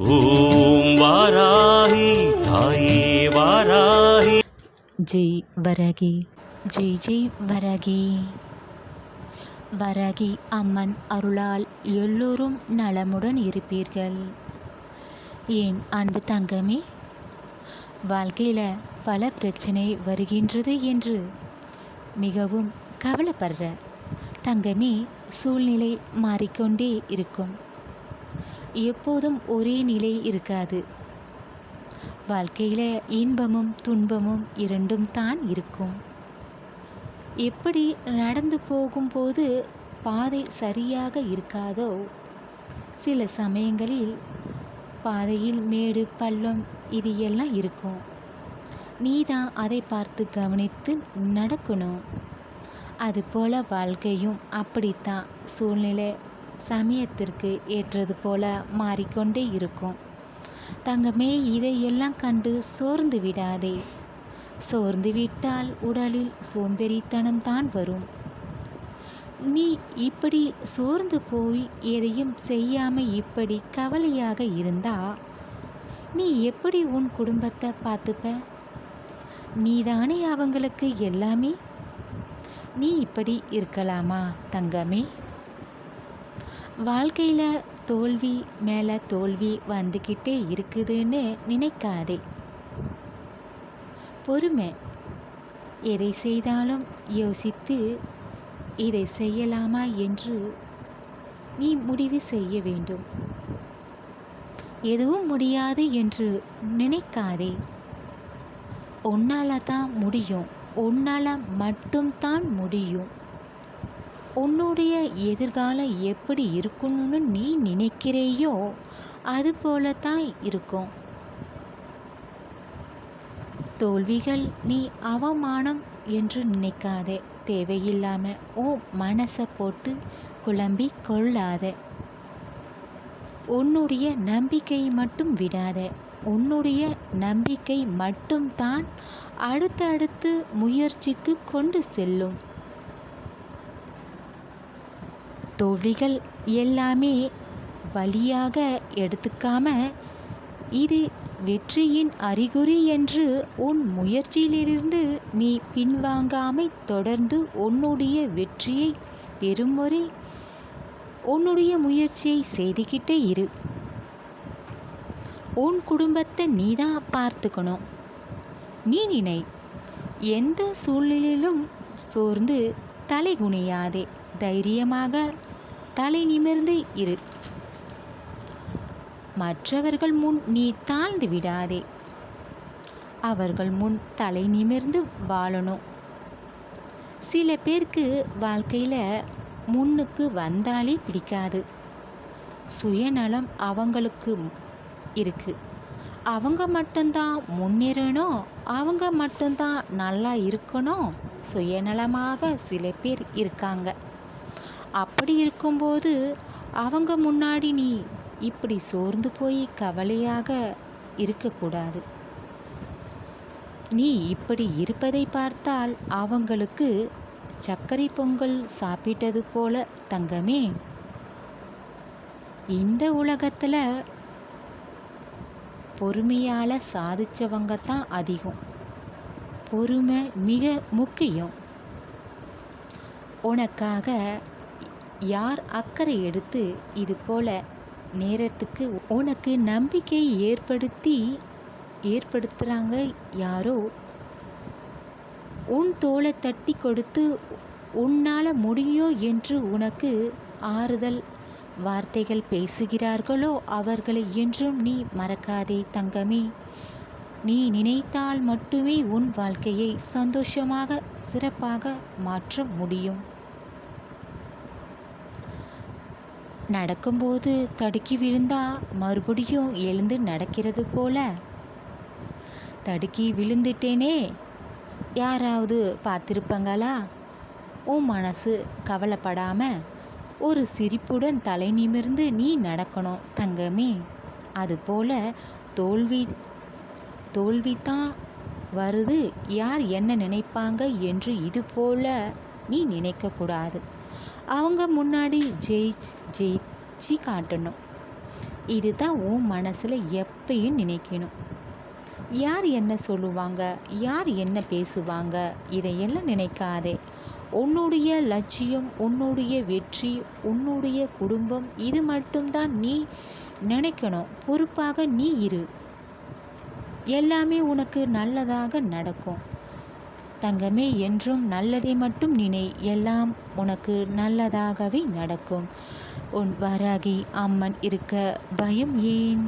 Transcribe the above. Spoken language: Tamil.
ஓம் வாராகி தாயே வாராகி. ஜெய் வரகி ஜெய் ஜெய் வரகி. வரகி அம்மன் அருளால் எல்லோரும் நலமுடன் இருப்பீர்கள். ஏன் அன்பு தங்கமே? வாழ்க்கையில் பல பிரச்சனை வருகின்றது என்று மிகவும் கவலைப்படுற தங்கமே சூழ்நிலை மாறிக்கொண்டே இருக்கும். எப்போதும் ஒரே நிலை இருக்காது. வாழ்க்கையில் இன்பமும் துன்பமும் இரண்டும் தான் இருக்கும். எப்படி நடந்து போகும்போது பாதை சரியாக இருக்காதோ சில சமயங்களில் பாதையில் மேடு பள்ளம் இது எல்லாம் இருக்கும். நீ தான் அதை பார்த்து கவனித்து நடக்கணும். அதுபோல வாழ்க்கையும் அப்படித்தான். சூழ்நிலை சமயத்திற்கு ஏற்றது போல மாறிக்கொண்டே இருக்கும். தங்கமே இதையெல்லாம் கண்டு சோர்ந்து விடாதே. சோர்ந்து விட்டால் உடலில் சோம்பேறித்தனம் தான் வரும். நீ இப்படி சோர்ந்து போய் எதையும் செய்யாம இப்படி கவலையாக இருந்தா நீ எப்படி உன் குடும்பத்தை பார்த்துப்ப? நீதானே அவங்களுக்கு எல்லாமே? நீ இப்படி இருக்கலாமா தங்கமே? வாழ்க்கையில் தோல்வி மேலே தோல்வி வந்துக்கிட்டே இருக்குதுன்னு நினைக்காதே. பொறுமை. எதை செய்தாலும் யோசித்து இதை செய்யலாமா என்று நீ முடிவு செய்ய வேண்டும். எதுவும் முடியாது என்று நினைக்காதே. உன்னால தான் முடியும். உன்னால மட்டும்தான் முடியும். உன்னுடைய எதிர்காலம் எப்படி இருக்கணும்னு நீ நினைக்கிறையோ அது போல தான் இருக்கும். தோல்விகள் நீ அவமானம் என்று நினைக்காதே. தேவையில்லாமல் ஓ மனசை போட்டு குழம்பி கொள்ளாத. உன்னுடைய நம்பிக்கையை மட்டும் விடாத. உன்னுடைய நம்பிக்கை மட்டும்தான் அடுத்தடுத்து முயற்சிக்கு கொண்டு செல்லும். தோல்விகள் எல்லாமே வழியாக எடுத்துக்காம இது வெற்றியின் அறிகுறி என்று உன் முயற்சியிலிருந்து நீ பின்வாங்காமை தொடர்ந்து உன்னுடைய வெற்றியை பெறும் வரை உன்னுடைய முயற்சியை செய்துக்கிட்டே இரு. உன் குடும்பத்தை நீ தான் பார்த்துக்கணும். நீ நினை. எந்த சூழ்நிலையிலும் சோர்ந்து தலைகுனியாதே. தைரியமாக தலை நிமிர்ந்து இரு. மற்றவர்கள் முன் நீ தாழ்ந்து விடாதே. அவர்கள் முன் தலை நிமிர்ந்து வாழணும். சில பேருக்கு வாழ்க்கையில் முன்னுக்கு வந்தாலே பிடிக்காது. சுயநலம் அவங்களுக்கு இருக்கு. அவங்க மட்டும்தான் முன்னேறணும் அவங்க மட்டும்தான் நல்லா இருக்கணும். சுயநலமாக சில பேர் இருக்காங்க. அப்படி இருக்கும்போது அவங்க முன்னாடி நீ இப்படி சோர்ந்து போய் கவலையாக இருக்கக்கூடாது. நீ இப்படி இருப்பதை பார்த்தால் அவங்களுக்கு சர்க்கரை பொங்கல் சாப்பிட்டது போல தங்கமே. இந்த உலகத்தில் பொறுமையால் சாதிச்சவங்க தான் அதிகம். பொறுமை மிக முக்கியம். உனக்காக யார் அக்கறை எடுத்து இது போல நேரத்துக்கு உனக்கு நம்பிக்கை ஏற்படுத்தி ஏற்படுத்துகிறாங்க யாரோ? உன் தோலை தட்டி கொடுத்து உன்னால் முடியும் என்று உனக்கு ஆறுதல் வார்த்தைகள் பேசுகிறார்களோ அவர்களை என்றும் நீ மறக்காதே தங்கமே. நீ நினைத்தால் மட்டுமே உன் வாழ்க்கையை சந்தோஷமாக சிறப்பாக மாற்ற முடியும். நடக்கும்போது தடுக்கி விழுந்தா மறுபடியும் எழுந்து நடக்கிறது போல. தடுக்கி விழுந்துட்டேனே. யாராவது பார்த்துருப்பாங்களா? உன் மனசு கவலைப்படாம ஒரு சிரிப்புடன் தலை நிமிர்ந்து நீ நடக்கணும் தங்கமே. அதுபோல தோல்வி தோல்வி தான் வருது. யார் என்ன நினைப்பாங்க என்று இது போல நீ நினைக்கக்கூடாது. அவங்க முன்னாடி ஜெயிச் ஜெயிச்சு காட்டணும். இதுதான் உன் மனசில் எப்பயும் நினைக்கணும். யார் என்ன சொல்லுவாங்க? யார் என்ன பேசுவாங்க? இதையெல்லாம் நினைக்காதே. உன்னுடைய லட்சியம் உன்னுடைய வெற்றி உன்னுடைய குடும்பம் இது மட்டும்தான் நீ நினைக்கணும். பொறுப்பாக நீ இரு. எல்லாமே உனக்கு நல்லதாக நடக்கும். தங்கமே என்றும் நல்லதை மட்டும் நினை. எல்லாம் உனக்கு நல்லதாகவே நடக்கும். உன் வராகி அம்மன் இருக்க பயம் ஏன்?